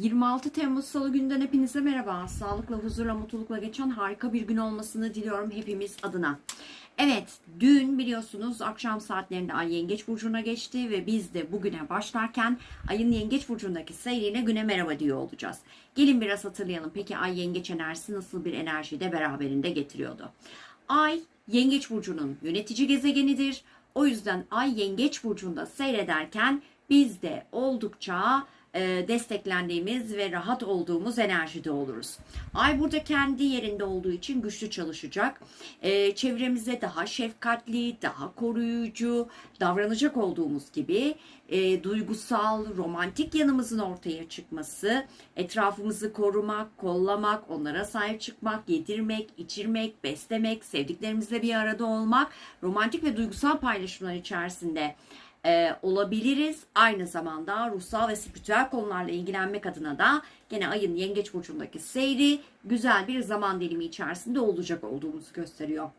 26 Temmuz Salı günden hepinize merhaba. Sağlıkla, huzurla, mutlulukla geçen harika bir gün olmasını diliyorum hepimiz adına. Evet, dün biliyorsunuz akşam saatlerinde Ay Yengeç Burcu'na geçti ve biz de bugüne başlarken Ay'ın Yengeç Burcu'ndaki seyriyle güne merhaba diyor olacağız. Gelin biraz hatırlayalım. Peki Ay Yengeç enerjisi nasıl bir enerjiyi de beraberinde getiriyordu? Ay Yengeç Burcu'nun yönetici gezegenidir. O yüzden Ay Yengeç Burcu'nda seyrederken biz de oldukça desteklendiğimiz ve rahat olduğumuz enerjide oluruz. Ay burada kendi yerinde olduğu için güçlü çalışacak. E, çevremize daha şefkatli, daha koruyucu davranacak olduğumuz gibi e, duygusal, romantik yanımızın ortaya çıkması, etrafımızı korumak, kollamak, onlara sahip çıkmak, yedirmek, içirmek, beslemek, sevdiklerimizle bir arada olmak, romantik ve duygusal paylaşımlar içerisinde e, olabiliriz. Aynı zamanda ruhsal ve spiritüel konularla ilgilenmek adına da gene ayın yengeç burcundaki seyri güzel bir zaman dilimi içerisinde olacak olduğumuzu gösteriyor.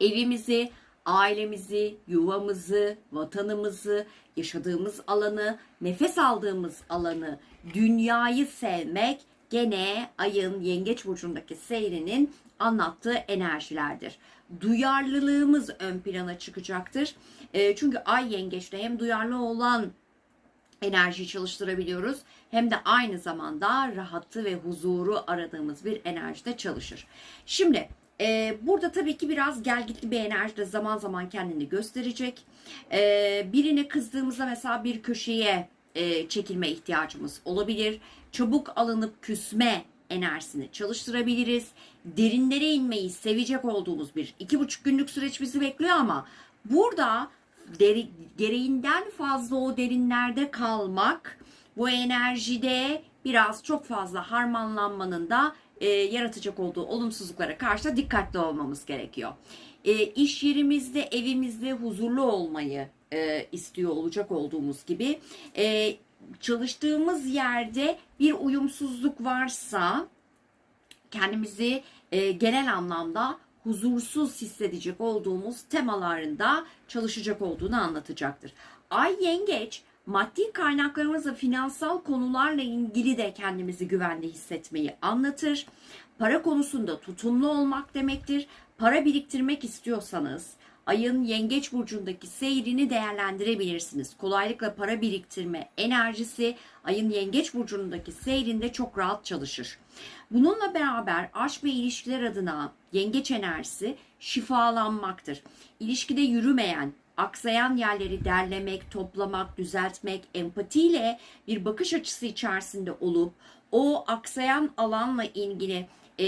Evimizi, ailemizi, yuvamızı, vatanımızı, yaşadığımız alanı, nefes aldığımız alanı, dünyayı sevmek gene ayın yengeç burcundaki seyrinin anlattığı enerjilerdir. Duyarlılığımız ön plana çıkacaktır. E, çünkü ay yengeçte hem duyarlı olan enerjiyi çalıştırabiliyoruz hem de aynı zamanda rahatı ve huzuru aradığımız bir enerjide çalışır. Şimdi e, burada tabii ki biraz gelgitli bir enerji de zaman zaman kendini gösterecek. E, birine kızdığımızda mesela bir köşeye e, çekilme ihtiyacımız olabilir. Çabuk alınıp küsme enerjisini çalıştırabiliriz. Derinlere inmeyi sevecek olduğumuz bir iki buçuk günlük süreç bizi bekliyor ama burada deri, gereğinden fazla o derinlerde kalmak bu enerjide biraz çok fazla harmanlanmanın da e, yaratacak olduğu olumsuzluklara karşı da dikkatli olmamız gerekiyor. E, iş yerimizde, evimizde huzurlu olmayı e, istiyor olacak olduğumuz gibi e, çalıştığımız yerde bir uyumsuzluk varsa kendimizi e, genel anlamda huzursuz hissedecek olduğumuz temalarında çalışacak olduğunu anlatacaktır. Ay yengeç maddi kaynaklarımızla finansal konularla ilgili de kendimizi güvende hissetmeyi anlatır. Para konusunda tutumlu olmak demektir. Para biriktirmek istiyorsanız ayın yengeç burcundaki seyrini değerlendirebilirsiniz. Kolaylıkla para biriktirme enerjisi ayın yengeç burcundaki seyrinde çok rahat çalışır. Bununla beraber aşk ve ilişkiler adına yengeç enerjisi şifalanmaktır. İlişkide yürümeyen, aksayan yerleri derlemek, toplamak, düzeltmek, empatiyle bir bakış açısı içerisinde olup o aksayan alanla ilgili e,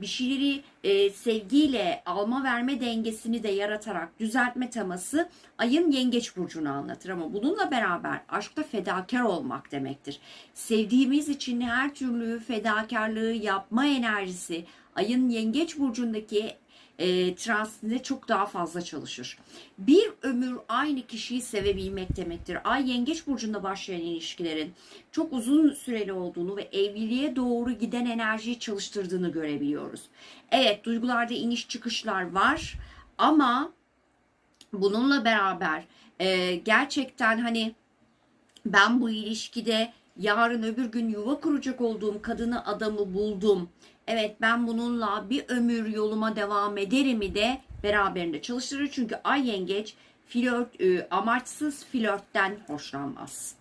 bir şeyleri e, sevgiyle alma verme dengesini de yaratarak düzeltme teması ayın yengeç burcunu anlatır ama bununla beraber aşkta fedakar olmak demektir. Sevdiğimiz için her türlü fedakarlığı yapma enerjisi ayın yengeç burcundaki e, transitinde çok daha fazla çalışır. Bir ömür aynı kişiyi sevebilmek demektir. Ay yengeç burcunda başlayan ilişkilerin çok uzun süreli olduğunu ve evliliğe doğru giden enerjiyi çalıştırdığını görebiliyoruz. Evet duygularda iniş çıkışlar var ama bununla beraber e, gerçekten hani ben bu ilişkide yarın öbür gün yuva kuracak olduğum kadını adamı buldum. Evet ben bununla bir ömür yoluma devam ederimi de beraberinde çalıştırır. Çünkü ay yengeç flört, e, amaçsız flörtten hoşlanmaz.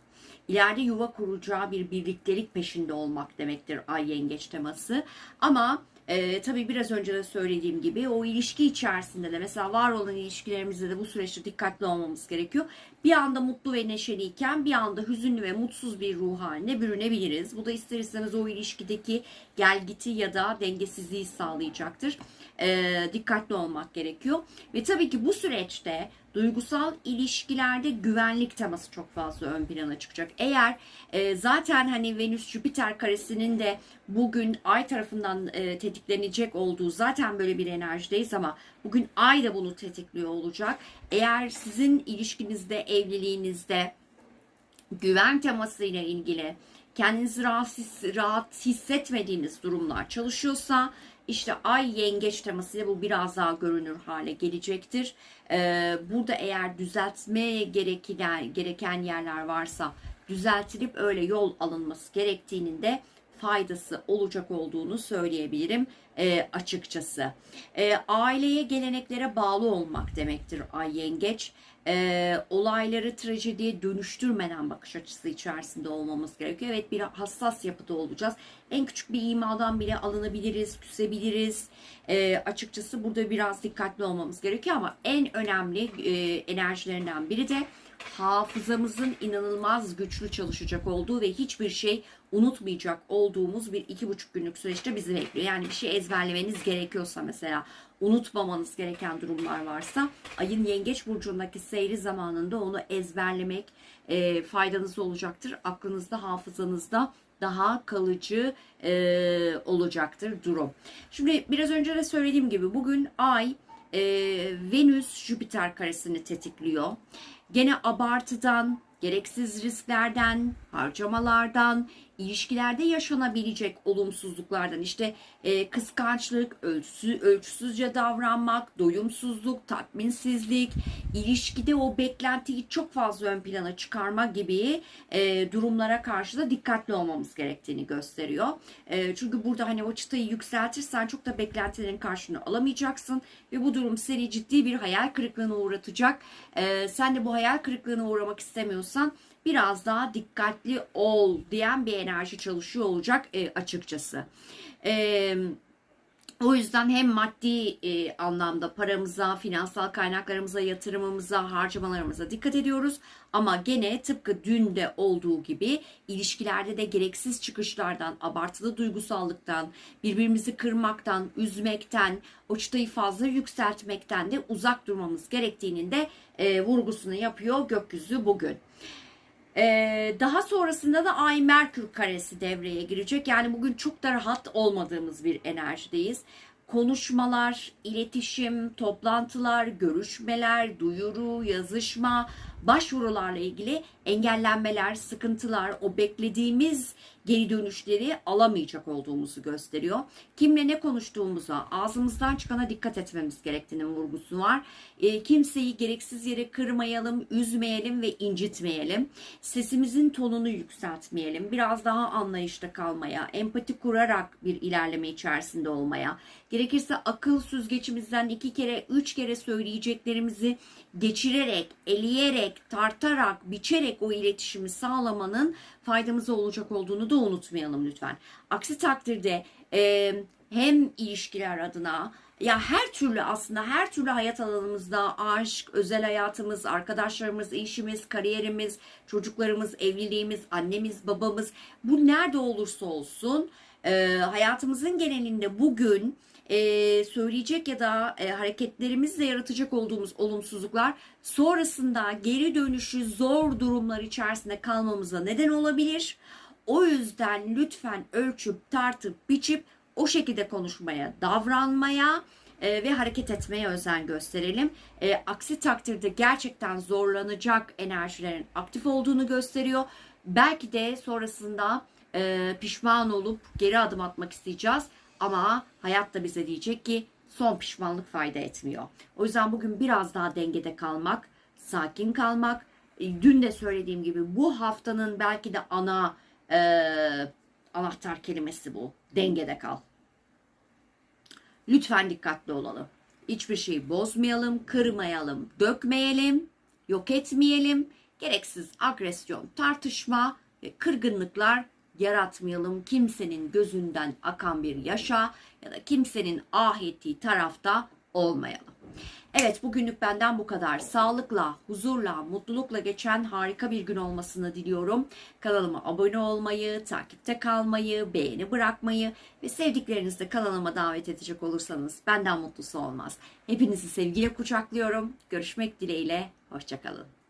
İleride yuva kuracağı bir birliktelik peşinde olmak demektir ay yengeç teması. Ama ee, tabii biraz önce de söylediğim gibi o ilişki içerisinde de mesela var olan ilişkilerimizde de bu süreçte dikkatli olmamız gerekiyor. Bir anda mutlu ve neşeliyken bir anda hüzünlü ve mutsuz bir ruh haline bürünebiliriz. Bu da ister istemez o ilişkideki gelgiti ya da dengesizliği sağlayacaktır. Ee, dikkatli olmak gerekiyor. Ve tabii ki bu süreçte duygusal ilişkilerde güvenlik teması çok fazla ön plana çıkacak. Eğer e, zaten hani Venüs Jüpiter karesinin de bugün ay tarafından e, tetiklenecek olduğu zaten böyle bir enerjideyiz ama bugün ay da bunu tetikliyor olacak. Eğer sizin ilişkinizde, evliliğinizde güven temasıyla ilgili kendinizi rahat, rahat hissetmediğiniz durumlar çalışıyorsa işte ay yengeç temasıyla bu biraz daha görünür hale gelecektir. Ee, burada eğer düzeltme gereken, gereken yerler varsa düzeltilip öyle yol alınması gerektiğinin de faydası olacak olduğunu söyleyebilirim e, açıkçası. E, aileye geleneklere bağlı olmak demektir ay yengeç. E, olayları trajediye dönüştürmeden bakış açısı içerisinde olmamız gerekiyor. Evet bir hassas yapıda olacağız. En küçük bir imadan bile alınabiliriz, küsebiliriz. E, açıkçası burada biraz dikkatli olmamız gerekiyor ama en önemli e, enerjilerinden biri de hafızamızın inanılmaz güçlü çalışacak olduğu ve hiçbir şey unutmayacak olduğumuz bir iki buçuk günlük süreçte bizi bekliyor. Yani bir şey ezberlemeniz gerekiyorsa mesela unutmamanız gereken durumlar varsa ayın yengeç burcundaki seyri zamanında onu ezberlemek e, faydanız olacaktır. Aklınızda, hafızanızda daha kalıcı e, olacaktır durum. Şimdi biraz önce de söylediğim gibi bugün ay e, Venüs Jüpiter karesini tetikliyor. Gene abartıdan, gereksiz risklerden, harcamalardan, ilişkilerde yaşanabilecek olumsuzluklardan işte e, kıskançlık, ölçüsü, ölçüsüzce davranmak, doyumsuzluk, tatminsizlik, ilişkide o beklentiyi çok fazla ön plana çıkarma gibi e, durumlara karşı da dikkatli olmamız gerektiğini gösteriyor. E, çünkü burada hani o çıtayı yükseltirsen çok da beklentilerin karşılığını alamayacaksın ve bu durum seni ciddi bir hayal kırıklığına uğratacak. E, sen de bu hayal kırıklığına uğramak istemiyorsan biraz daha dikkatli ol diyen bir enerji çalışıyor olacak e, açıkçası. E, o yüzden hem maddi e, anlamda paramıza, finansal kaynaklarımıza, yatırımımıza, harcamalarımıza dikkat ediyoruz. Ama gene tıpkı dün de olduğu gibi ilişkilerde de gereksiz çıkışlardan, abartılı duygusallıktan, birbirimizi kırmaktan, üzmekten, o çıtayı fazla yükseltmekten de uzak durmamız gerektiğinin de e, vurgusunu yapıyor gökyüzü bugün. Ee, daha sonrasında da Ay Merkür karesi devreye girecek. Yani bugün çok da rahat olmadığımız bir enerjideyiz. Konuşmalar, iletişim, toplantılar, görüşmeler, duyuru, yazışma, başvurularla ilgili engellenmeler, sıkıntılar, o beklediğimiz geri dönüşleri alamayacak olduğumuzu gösteriyor. Kimle ne konuştuğumuza, ağzımızdan çıkana dikkat etmemiz gerektiğinin vurgusu var. E, kimseyi gereksiz yere kırmayalım, üzmeyelim ve incitmeyelim. Sesimizin tonunu yükseltmeyelim. Biraz daha anlayışta kalmaya, empati kurarak bir ilerleme içerisinde olmaya, gerekirse akıl süzgecimizden iki kere, üç kere söyleyeceklerimizi geçirerek, eleyerek, tartarak, biçerek o iletişimi sağlamanın faydamıza olacak olduğunu da unutmayalım lütfen. Aksi takdirde e, hem ilişkiler adına ya her türlü aslında her türlü hayat alanımızda aşk, özel hayatımız, arkadaşlarımız, işimiz, kariyerimiz, çocuklarımız, evliliğimiz, annemiz, babamız bu nerede olursa olsun e, hayatımızın genelinde bugün e, söyleyecek ya da e, hareketlerimizle yaratacak olduğumuz olumsuzluklar sonrasında geri dönüşü zor durumlar içerisinde kalmamıza neden olabilir. O yüzden lütfen ölçüp tartıp biçip o şekilde konuşmaya, davranmaya e, ve hareket etmeye özen gösterelim. E, aksi takdirde gerçekten zorlanacak enerjilerin aktif olduğunu gösteriyor. Belki de sonrasında e, pişman olup geri adım atmak isteyeceğiz. Ama hayat da bize diyecek ki son pişmanlık fayda etmiyor. O yüzden bugün biraz daha dengede kalmak, sakin kalmak. E, dün de söylediğim gibi bu haftanın belki de ana e, anahtar kelimesi bu. Dengede kal. Lütfen dikkatli olalım. Hiçbir şeyi bozmayalım, kırmayalım, dökmeyelim, yok etmeyelim. Gereksiz agresyon, tartışma ve kırgınlıklar yaratmayalım. Kimsenin gözünden akan bir yaşa ya da kimsenin ah ettiği tarafta olmayalım. Evet bugünlük benden bu kadar. Sağlıkla, huzurla, mutlulukla geçen harika bir gün olmasını diliyorum. Kanalıma abone olmayı, takipte kalmayı, beğeni bırakmayı ve sevdiklerinizle kanalıma davet edecek olursanız benden mutlusu olmaz. Hepinizi sevgiyle kucaklıyorum. Görüşmek dileğiyle. Hoşçakalın.